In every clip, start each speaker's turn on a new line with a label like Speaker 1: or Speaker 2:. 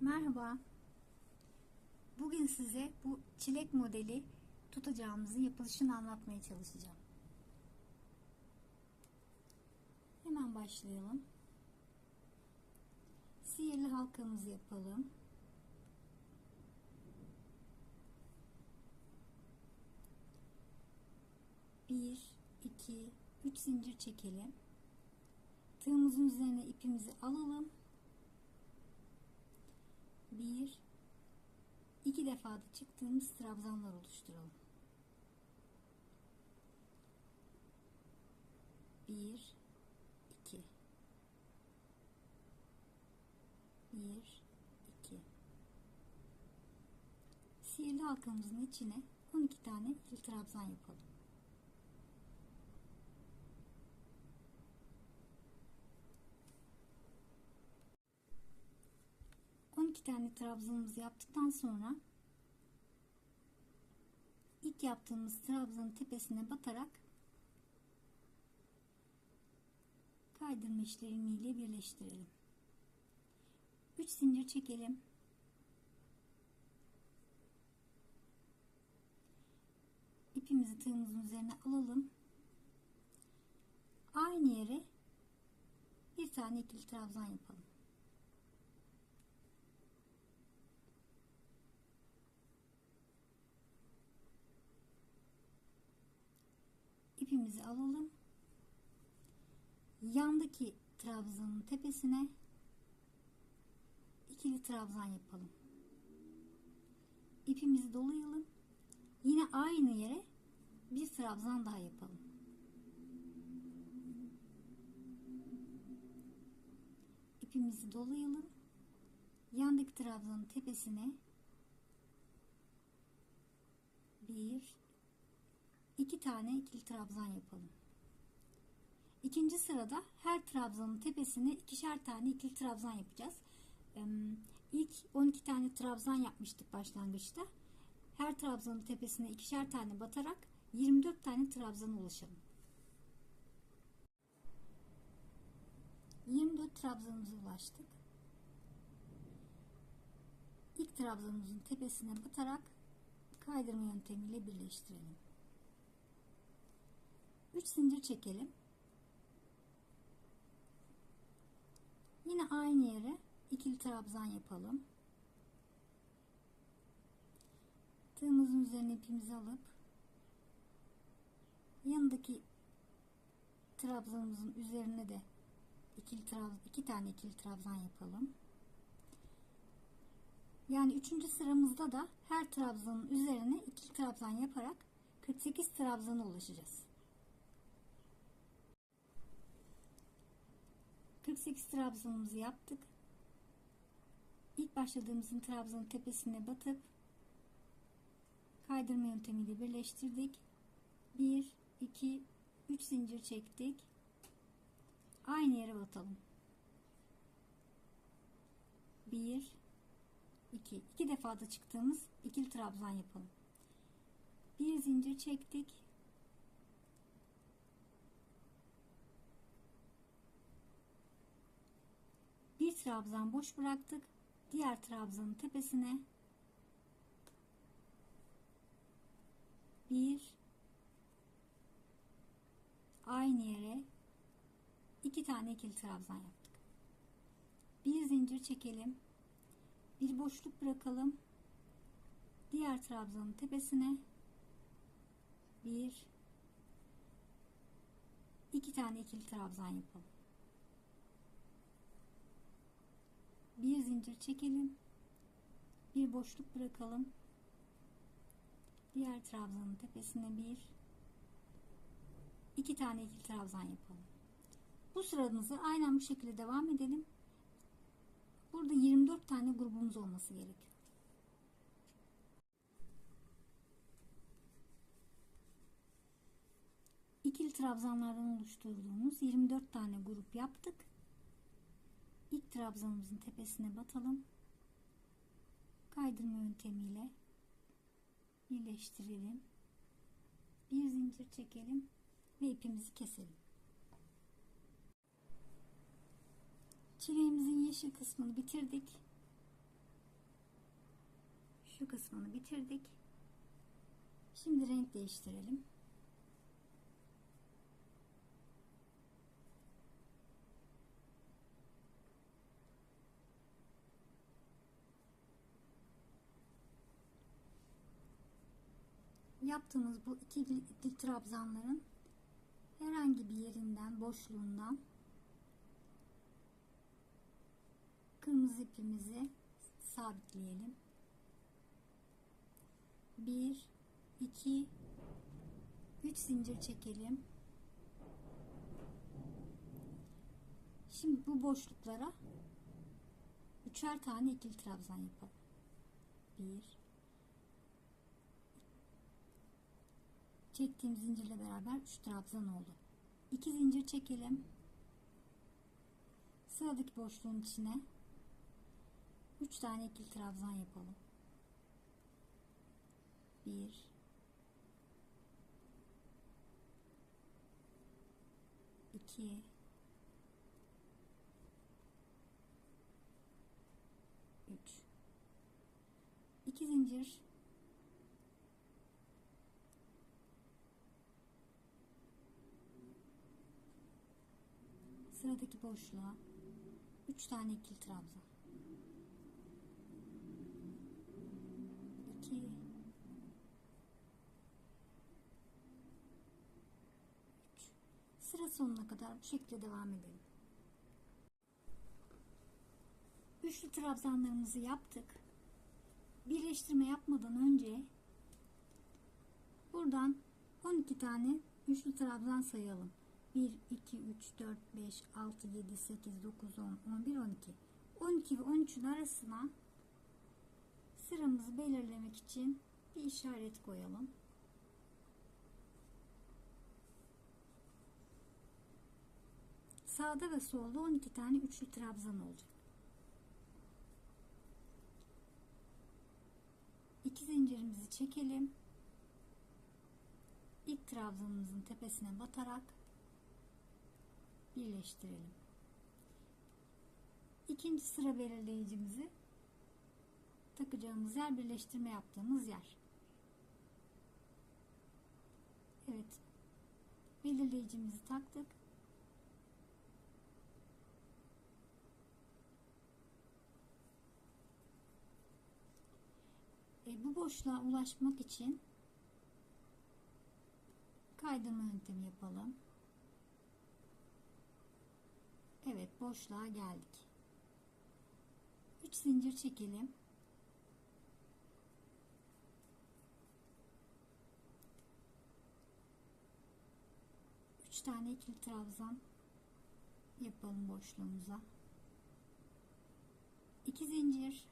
Speaker 1: Merhaba. Bugün size bu çilek modeli tutacağımızın yapılışını anlatmaya çalışacağım. Hemen başlayalım. Sihirli halkamızı yapalım. Bir, iki, üç zincir çekelim. Tığımızın üzerine ipimizi alalım. Bir, iki defa da çıktığımız trabzanlar oluşturalım. Bir, iki. Bir, iki. Sihirli halkamızın içine 12 tane ikili trabzan yapalım. İki tane trabzanımızı yaptıktan sonra ilk yaptığımız trabzanın tepesine batarak kaydırma işlemiyle birleştirelim. 3 zincir çekelim. İpimizi tığımızın üzerine alalım. Aynı yere bir tane ikili trabzan yapalım. İpimizi alalım. Yandaki trabzanın tepesine ikili trabzan yapalım. İpimizi dolayalım. Yine aynı yere bir trabzan daha yapalım. İpimizi dolayalım. Yandaki trabzanın tepesine bir iki tane ikili trabzan yapalım. İkinci sırada her trabzanın tepesine ikişer tane ikili trabzan yapacağız. İlk 12 tane trabzan yapmıştık başlangıçta. Her trabzanın tepesine ikişer tane batarak 24 tane trabzana ulaşalım. 24 trabzanımıza ulaştık. İlk trabzanımızın tepesine batarak kaydırma yöntemiyle birleştirelim. 3 zincir çekelim. Yine aynı yere ikili trabzan yapalım. Tığımızın üzerine ipimizi alıp yanındaki trabzanımızın üzerine de ikili trabzan, iki tane ikili trabzan yapalım. Yani üçüncü sıramızda da her trabzanın üzerine ikili trabzan yaparak 48 trabzana ulaşacağız. 48 trabzanımızı yaptık. İlk başladığımızın trabzanın tepesine batıp kaydırma yöntemiyle birleştirdik. 1 2 3 zincir çektik. Aynı yere batalım. 1 2 2 defa da çıktığımız ikili trabzan yapalım. Bir zincir çektik. Bir trabzan boş bıraktık. Diğer trabzanın tepesine bir aynı yere iki tane ikili trabzan yaptık. Bir zincir çekelim. Bir boşluk bırakalım. Diğer trabzanın tepesine bir iki tane ikili trabzan yapalım. Bir zincir çekelim. Bir boşluk bırakalım. Diğer trabzanın tepesine bir iki tane ikili trabzan yapalım. Bu sıramızı aynen bu şekilde devam edelim. Burada 24 tane grubumuz olması gerekiyor. İkili trabzanlardan oluşturduğumuz 24 tane grup yaptık ilk trabzanımızın tepesine batalım. Kaydırma yöntemiyle birleştirelim. Bir zincir çekelim ve ipimizi keselim. Çileğimizin yeşil kısmını bitirdik. Şu kısmını bitirdik. Şimdi renk değiştirelim. Yaptığımız bu iki ikili trabzanların herhangi bir yerinden, boşluğundan kırmızı ipimizi sabitleyelim. 1 2 3 zincir çekelim. Şimdi bu boşluklara üçer tane ikili trabzan yapalım. 1 çektiğim zincirle beraber 3 trabzan oldu. 2 zincir çekelim. Sıradaki boşluğun içine 3 tane ikili trabzan yapalım. 1 2 3 2 zincir sıradaki boşluğa 3 tane ikili trabzan. 2 3 sıra sonuna kadar bu şekilde devam edelim. Üçlü trabzanlarımızı yaptık. Birleştirme yapmadan önce buradan 12 tane üçlü trabzan sayalım 1, 2, 3, 4, 5, 6, 7, 8, 9, 10, 11, 12. 12 ve 13'ün arasına sıramızı belirlemek için bir işaret koyalım. Sağda ve solda 12 tane üçlü trabzan olacak. İki zincirimizi çekelim. İlk trabzanımızın tepesine batarak birleştirelim. İkinci sıra belirleyicimizi takacağımız yer birleştirme yaptığımız yer. Evet. Belirleyicimizi taktık. E, bu boşluğa ulaşmak için kaydırma yöntemi yapalım. Evet boşluğa geldik. 3 zincir çekelim. Üç tane ikili trabzan yapalım boşluğumuza. 2 zincir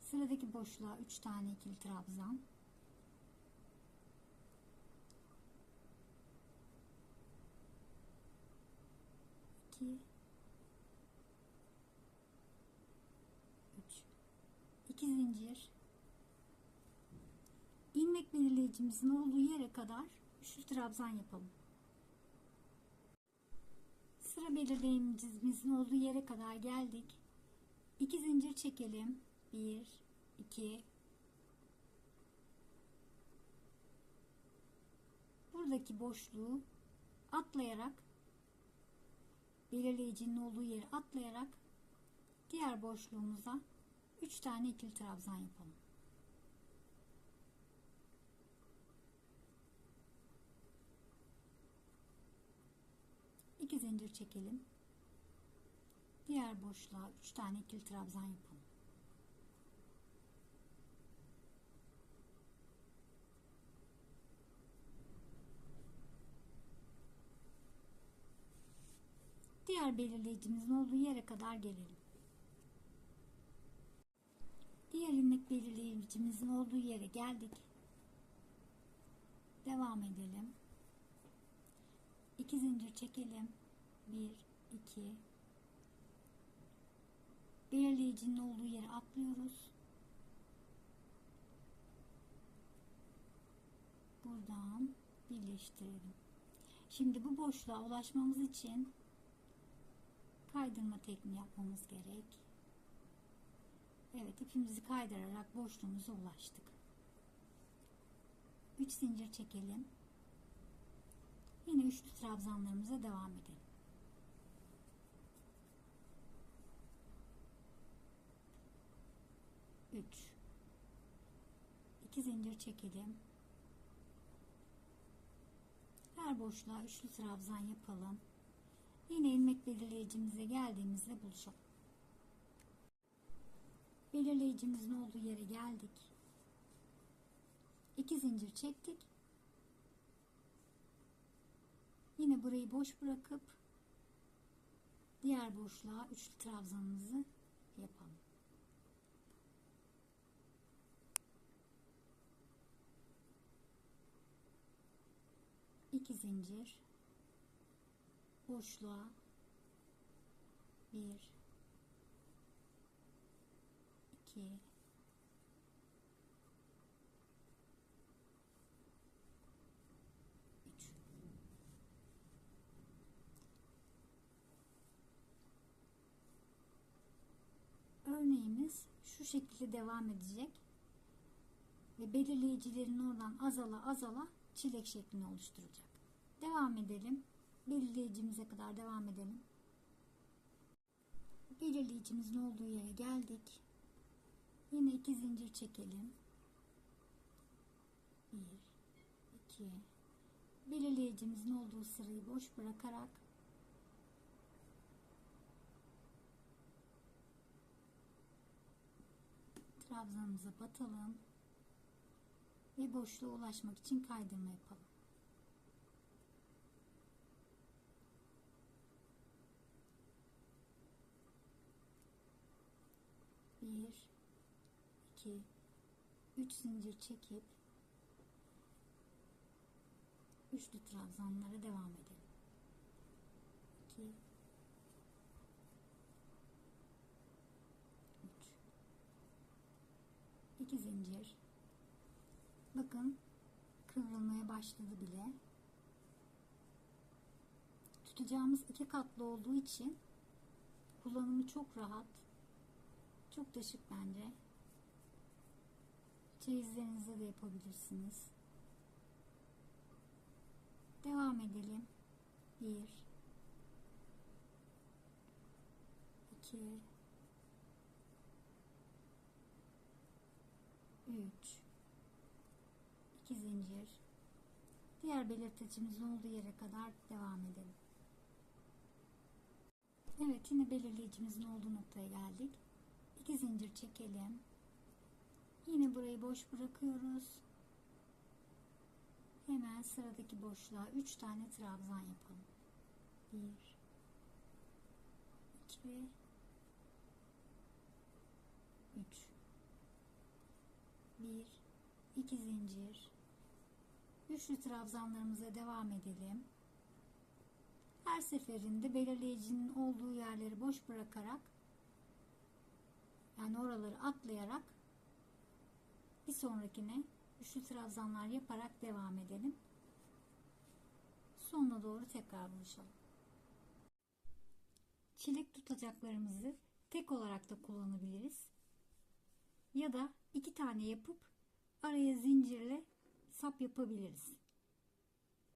Speaker 1: sıradaki boşluğa 3 tane ikili trabzan 2 3 2 zincir ilmek belirleyicimizin olduğu yere kadar üçlü trabzan yapalım. Sıra belirleyicimizin olduğu yere kadar geldik. 2 zincir çekelim. 1 2 Buradaki boşluğu atlayarak belirleyicinin olduğu yeri atlayarak diğer boşluğumuza 3 tane ikili trabzan yapalım. İki zincir çekelim. Diğer boşluğa 3 tane ikili trabzan yapalım. Diğer belirleyicimizin olduğu yere kadar gelelim. Diğer ilmek belirleyicimizin olduğu yere geldik. Devam edelim. 2 zincir çekelim. 1 2 Belirleyicinin olduğu yere atlıyoruz. Buradan birleştirelim. Şimdi bu boşluğa ulaşmamız için kaydırma tekniği yapmamız gerek. Evet ipimizi kaydırarak boşluğumuza ulaştık. 3 zincir çekelim. Yine üçlü trabzanlarımıza devam edelim. Üç. İki zincir çekelim. Her boşluğa üçlü trabzan yapalım. Yine ilmek belirleyicimize geldiğimizde buluşalım. Belirleyicimizin olduğu yere geldik. İki zincir çektik. Yine burayı boş bırakıp diğer boşluğa üçlü trabzanımızı yapalım. İki zincir boşluğa bir iki üç örneğimiz şu şekilde devam edecek ve belirleyicilerin oradan azala azala çilek şeklini oluşturacak. Devam edelim. Belirleyicimize kadar devam edelim. Belirleyicimizin olduğu yere geldik. Yine iki zincir çekelim. Bir, iki. Belirleyicimizin olduğu sırayı boş bırakarak trabzanımıza batalım ve boşluğa ulaşmak için kaydırma yapalım. Bir, iki, üç zincir çekip üçlü trabzanlara devam edelim. İki, üç, iki zincir. Bakın kıvrılmaya başladı bile. Tutacağımız iki katlı olduğu için kullanımı çok rahat. Çok da şık bence. Çeyizlerinizde de yapabilirsiniz. Devam edelim. 1 2 3 2 zincir diğer belirtecimizin olduğu yere kadar devam edelim. Evet yine belirleyicimizin olduğu noktaya geldik. 2 zincir çekelim. Yine burayı boş bırakıyoruz. Hemen sıradaki boşluğa 3 tane trabzan yapalım. 1 2 3 1 2 zincir üçlü trabzanlarımıza devam edelim. Her seferinde belirleyicinin olduğu yerleri boş bırakarak yani oraları atlayarak bir sonrakine üçlü trabzanlar yaparak devam edelim. Sonuna doğru tekrar buluşalım. Çilek tutacaklarımızı tek olarak da kullanabiliriz. Ya da iki tane yapıp araya zincirle sap yapabiliriz.